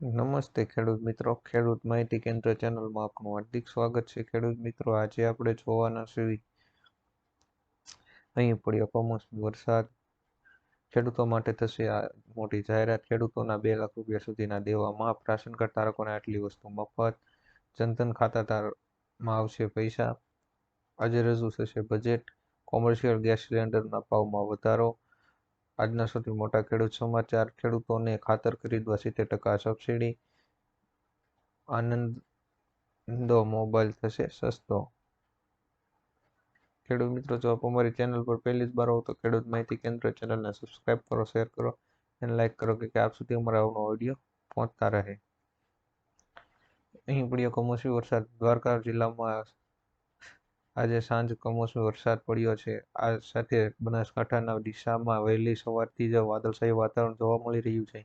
નમસ્તે ખેડૂત મિત્રો. ખેડૂત માહિતી કેન્દ્ર ચેનલમાં આપનું હાર્દિક સ્વાગત છે. ખેડૂત મિત્રો, આજે આપણે જોવાના છીએ અહીં પડ્યો કમોસમી વરસાદ. ખેડૂતો માટે થશે આ મોટી જાહેરાત. ખેડૂતોના બે લાખ રૂપિયા સુધીના દેવા માફ. રાશન કાર્ડ ધારકોને આટલી વસ્તુ મફત. જનધન ખાતા ધારમાં આવશે પૈસા. આજે રજૂ થશે બજેટ કોમર્શિયલ ગેસ સિલિન્ડરના ભાવમાં વધારો. આજના સૌથી મોટા ખેડૂત સમાચાર ખેડૂતોને ખાતર ખરીદવા સિત્તેર ટકા સબસિડી, આનંદો મોબાઈલ થશે સસ્તો. ખેડૂત મિત્રો, જો આપ અમારી ચેનલ પર પહેલી જ વાર હો તો ખેડૂત માહિતી કેન્દ્ર ચેનલને સબસ્ક્રાઇબ કરો શેર કરો અને લાઈક કરો કે આપ સુધી અમારા આવનો ઓડિયો પહોંચતા રહે. અહીં પડ્યો કમોસમી વરસાદ દ્વારકા જિલ્લામાં આજે સાંજ કમોસમી વરસાદ પડ્યો છે. આ સાથે બનાસકાંઠાના ડીસામાં વહેલી સવારથી જ વાદળછાયું વાતાવરણ જોવા મળી રહ્યું છે.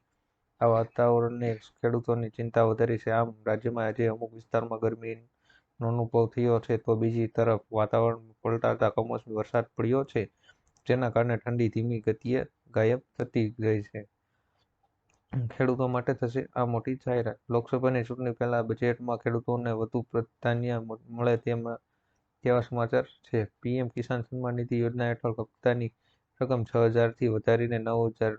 આ વાતાવરણને ખેડૂતોની ચિંતા વધારી છે. આમ રાજ્યમાં આજે અમુક વિસ્તારમાં ગરમીનો અનુભવ થયો છે તો બીજી તરફ વાતાવરણ પલટાતા કમોસમી વરસાદ પડ્યો છે, જેના કારણે ઠંડી ધીમી ગતિએ ગાયબ થતી ગઈ છે. ખેડૂતો માટે થશે આ મોટી જાહેરાત. લોકસભાની ચૂંટણી પહેલા બજેટમાં ખેડૂતોને વધુ પ્રાધાન્ય મળે તેમાં તેવા સમાચાર છે. પીએમ કિસાન સન્માન નિધિ યોજના હેઠળ હપ્તાની રકમ છ હજારથી વધારીને નવ હજાર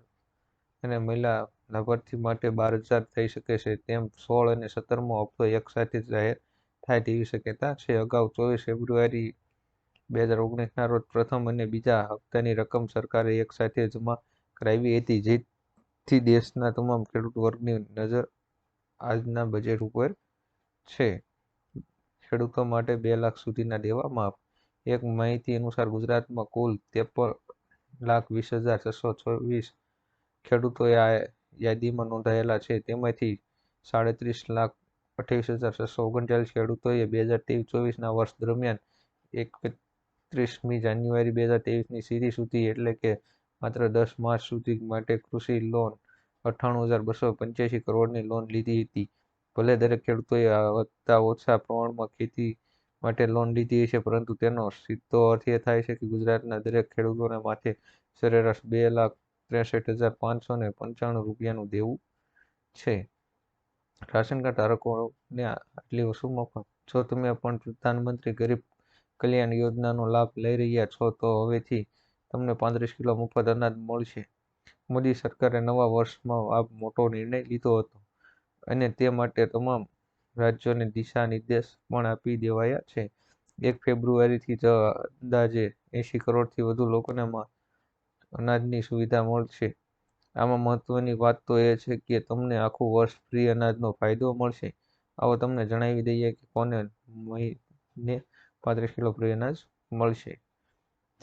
અને મહિલા લાભાર્થી માટે બાર હજાર થઈ શકે છે. તેમ સોળ અને સત્તરમો હપ્તો એક સાથે જાહેર થાય તેવી શક્યતા છે. અગાઉ ચોવીસ ફેબ્રુઆરી બે હજાર ઓગણીસના રોજ પ્રથમ અને બીજા હપ્તાની રકમ સરકારે એક સાથે જમા કરાવી હતી, જેથી દેશના તમામ ખેડૂત વર્ગની નજર આજના બજેટ ઉપર છે. ખેડૂતો માટે બે લાખ સુધીના દેવા માફ. એક માહિતી અનુસાર ગુજરાતમાં કુલ ત્રેપન લાખ વીસ હજાર છસો ચોવીસ ખેડૂતોએ આ યાદીમાં નોંધાયેલા છે. તેમાંથી સાડત્રીસ લાખ અઠ્યાવીસ હજાર છસો ઓગણચાલીસ ખેડૂતોએ બે હજાર ત્રેવીસ ચોવીસના વર્ષ દરમિયાન એકત્રીસમી જાન્યુઆરી બે હજાર ત્રેવીસની સીધી સુધી એટલે કે માત્ર દસ માર્ચ સુધી માટે કૃષિ લોન અઠ્ઠાણું હજાર બસો પંચ્યાસી કરોડની લોન લીધી હતી. ભલે દરેક ખેડૂતોએ વધતા ઓછા પ્રમાણમાં ખેતી માટે લોન લીધી છે પરંતુ તેનો સીધો અર્થ એ થાય છે કે ગુજરાતના દરેક ખેડૂતોને માથે સરેરાશ બે લાખ ત્રેસઠ હજાર પાંચસો ને પંચાણું રૂપિયાનું દેવું છે. રાશન કાર્ડ ધારકોને આટલી વસ્તુ મફત જો તમે પણ પ્રધાનમંત્રી ગરીબ કલ્યાણ યોજનાનો લાભ લઈ રહ્યા છો, તો હવેથી તમને પાંત્રીસ કિલો મફત અનાજ મળશે. મોદી સરકારે નવા વર્ષમાં આ મોટો નિર્ણય લીધો હતો. અને તે માટે તમામ રાજ્યોને દિશા નિર્દેશ પણ આપી દેવાયા છે. એક ફેબ્રુઆરીથી જ અંદાજે એંશી કરોડથી વધુ લોકોને અનાજની સુવિધા મળશે. આમાં મહત્વની વાત તો એ છે કે તમને આખું વર્ષ ફ્રી અનાજનો ફાયદો મળશે. આવો તમને જણાવી દઈએ કે કોને મહિને પાંત્રીસ કિલો ફ્રી અનાજ મળશે.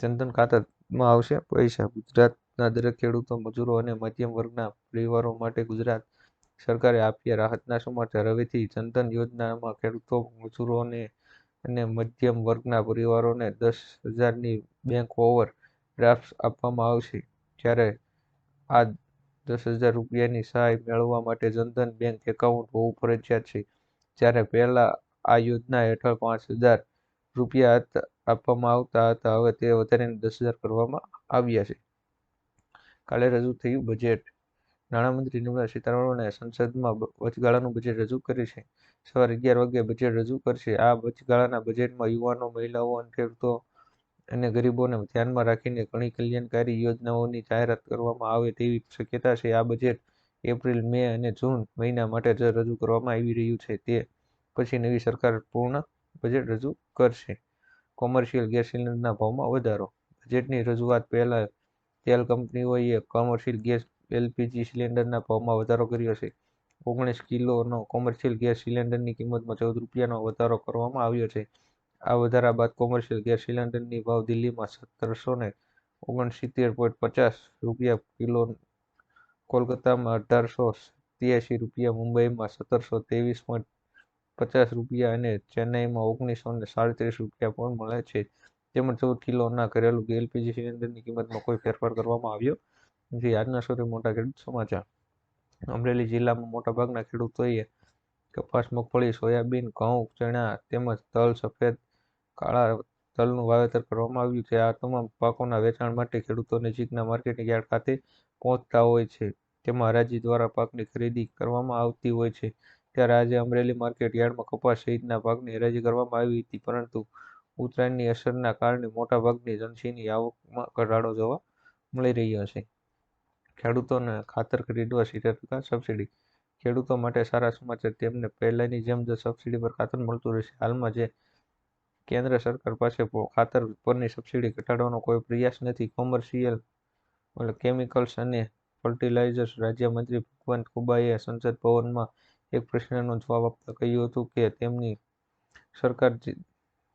જનધન ખાતામાં આવશે પૈસા. ગુજરાતના દરેક ખેડૂતો, મજૂરો અને મધ્યમ વર્ગના પરિવારો માટે ગુજરાત સરકારે આપ્યા રાહતના સમાચાર. હવેથી જનધન યોજનામાં ખેડૂતો મજૂરોને અને મધ્યમ વર્ગના પરિવારોને દસ હજારની બેંક ઓવર ડ્રાફ્ટ આપવામાં આવશે. જ્યારે આ દસ હજાર રૂપિયાની સહાય મેળવવા માટે જનધન બેંક એકાઉન્ટ હોવું ફરજિયાત છે. જ્યારે પહેલા આ યોજના હેઠળ પાંચ હજાર રૂપિયા આપવામાં આવતા હતા, હવે તે વધારીને દસ હજાર કરવામાં આવ્યા છે. કાલે રજૂ થયું બજેટ નાણામંત્રી નિર્મલા સીતારમણે સંસદમાં વચગાળાનું બજેટ રજૂ કર્યું છે. સવારે અગિયાર વાગ્યે બજેટ રજૂ કરશે. આ વચગાળાના બજેટમાં યુવાનો, મહિલાઓ અને ખેડૂતો અને ગરીબોને ધ્યાનમાં રાખીને ઘણી કલ્યાણકારી યોજનાઓની જાહેરાત કરવામાં આવે તેવી શક્યતા છે. આ બજેટ એપ્રિલ, મે અને જૂન મહિના માટે જ રજૂ કરવામાં આવી રહ્યું છે. તે પછી નવી સરકાર પૂર્ણ બજેટ રજૂ કરશે. કોમર્શિયલ ગેસ સિલિન્ડરના ભાવમાં વધારો. બજેટની રજૂઆત પહેલાં તેલ કંપનીઓએ કોમર્શિયલ ગેસ એલપીજી સિલિન્ડરના ભાવમાં વધારો કર્યો છે. ઓગણીસ કિલોનો કોમર્શિયલ ગેસ સિલિન્ડરની કિંમતમાં ચૌદ રૂપિયાનો વધારો કરવામાં આવ્યો છે. આ વધારા બાદ કોમર્શિયલ ગેસ સિલિન્ડરની ભાવ દિલ્હીમાં સત્તરસો ને ઓગણસિત્તેર પોઈન્ટ પચાસ રૂપિયા કિલો, કોલકાતામાં અઢારસો સત્યાસી રૂપિયા, મુંબઈમાં સત્તરસો ત્રેવીસ પોઈન્ટ પચાસ રૂપિયા અને ચેન્નઈમાં ઓગણીસો ને સાડત્રીસ રૂપિયા પણ મળે છે. તેમજ ચૌદ કિલોના ઘરેલું એલપીજી સિલિન્ડરની કિંમતમાં કોઈ ફેરફાર કરવામાં આવ્યો નથી આજના સૌથી મોટા ખેડૂત સમાચાર. અમરેલી જિલ્લામાં મોટાભાગના ખેડૂતોએ કપાસ, મગફળી, સોયાબીન, ઘઉં, ચણા તેમજ તલ, સફેદ, કાળા તલનું વાવેતર કરવામાં આવ્યું છે. આ તમામ પાકોના વેચાણ માટે ખેડૂતો નજીકના માર્કેટિંગ યાર્ડ ખાતે પહોંચતા હોય છે. તેમાં હરાજી દ્વારા પાકની ખરીદી કરવામાં આવતી હોય છે. ત્યારે આજે અમરેલી માર્કેટ યાર્ડમાં કપાસ સહિતના પાકની હરાજી કરવામાં આવી હતી, પરંતુ ઉત્તરાયણની અસરના કારણે મોટાભાગની જનસીની આવકમાં ઘટાડો જોવા મળી રહ્યો છે. ખેડૂતોને ખાતર ખરીદવા સિત્તેર ટકા સબસિડી ખેડૂતો માટે સારા સમાચાર. તેમને પહેલાની જેમ જ સબસિડી પર ખાતર મળતું રહેશે. હાલમાં જે કેન્દ્ર સરકાર પાસે ખાતર પરની સબસિડી ઘટાડવાનો કોઈ પ્રયાસ નથી. કોમર્શિયલ કેમિકલ્સ અને ફર્ટિલાઇઝર્સ રાજ્યમંત્રી ભગવંત ખુબાએ સંસદ ભવનમાં એક પ્રશ્નનો જવાબ આપતા કહ્યું હતું કે તેમની સરકાર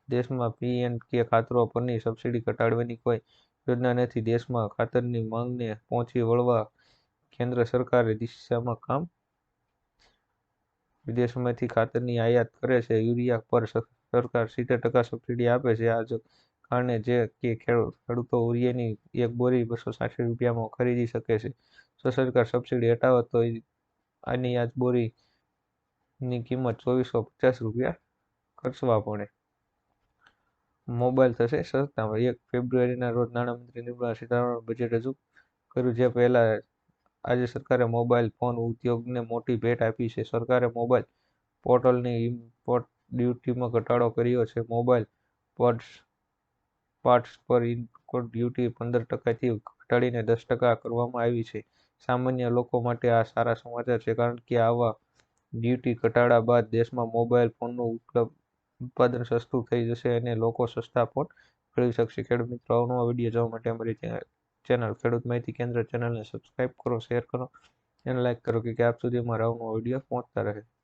દેશમાં પીએનકે ખાતરો પરની સબસિડી ઘટાડવાની કોઈ યોજના નથી. દેશમાં ખાતરની માંગને પહોંચી વળવા કેન્દ્ર સરકારે દિશામાં કામ વિદેશોમાંથી ખાતરની આયાત કરે છે. યુરિયા પર સરકાર સિત્તેર ટકા સબસિડી આપે છે. આ કારણે જે કે ખેડૂતો યુરિયાની એક બોરી બસો સાઠ રૂપિયામાં ખરીદી શકે છે. જો સરકાર સબસિડી હટાવે તો આની આજ બોરીની કિંમત ચોવીસો પચાસ રૂપિયા ખર્ચવા પડે. મોબાઈલ થશે સસ્તામાં એક ફેબ્રુઆરીના રોજ નાણામંત્રી નિર્મલા સીતારમણે બજેટ રજૂ કર્યું, જે પહેલા આજે સરકારે મોબાઈલ ફોન ઉદ્યોગને મોટી ભેટ આપી છે. સરકારે મોબાઈલ પોર્ટલની ઇમ્પોર્ટ ડ્યુટીમાં ઘટાડો કર્યો છે. મોબાઈલ પર્ટ્સ પાર્ટ્સ પર ઇમ્પોર્ટ ડ્યુટી પંદર ટકાથી ઘટાડીને દસ ટકા કરવામાં આવી છે. સામાન્ય લોકો માટે આ સારા સમાચાર છે, કારણ કે આવા ડ્યુટી ઘટાડા બાદ દેશમાં મોબાઈલ ફોનનું ઉત્પાદન સસ્તું થઈ જશે અને લોકો સસ્તા પણ મેળવી શકશે. ખેડૂત મિત્રો અવનવા વીડિયો જોવા માટે અમારી ચેનલ ખેડૂત માહિતી કેન્દ્ર ચેનલને સબસ્ક્રાઈબ કરો શેર કરો અને લાઇક કરો કે આપ સુધી અમારા અવનવા વીડિયો પહોંચતા રહે.